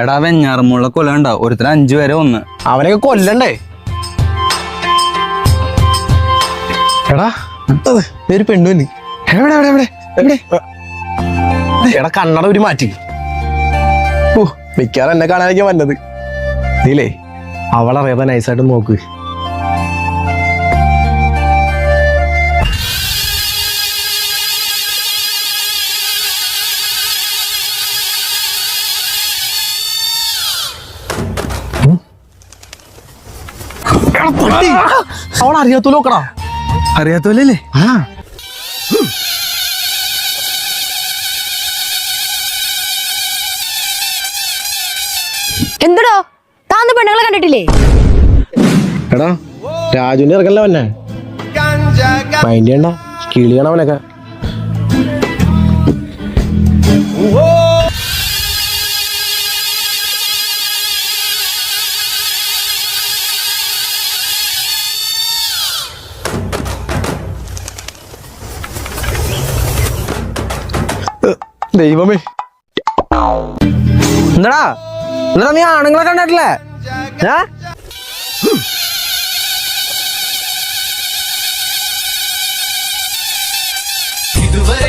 എടാ വെഞ്ഞാറമുള്ള കൊല്ലണ്ട ഒരുത്തിന് അഞ്ചു പേരെ ഒന്ന് അവനൊക്കെ കൊല്ലണ്ടേ? എടാ പേര് പെണ്ണുവിന് എവിടെ എവിടെ എവിടെ എവിടെ? എടാ കണ്ണട ഒരു മാറ്റി. ഓ മിക്കാറും എന്നെ കാണാനൊക്കെ വന്നത്. നീലേ അവളറിയാതെ നൈസായിട്ട് നോക്ക്. അവൾ അറിയാത്ത നോക്കടാ. അറിയാത്തോലല്ലേ? ആ. എന്തടോ? താന്ന് പെണ്ണുങ്ങളെ കണ്ടിട്ടില്ലേ? എടാ രാജുവിന്റെ ഇറക്കല്ലോ എന്നെ മൈൻഡ് ചെയ്യണ്ട കിളിയാണ് ദൈവമേ. എന്താടാ? എന്താ നീ ആണുങ്ങളെ കണ്ടിട്ടില്ലേ? ഏ? ഇതുവരെ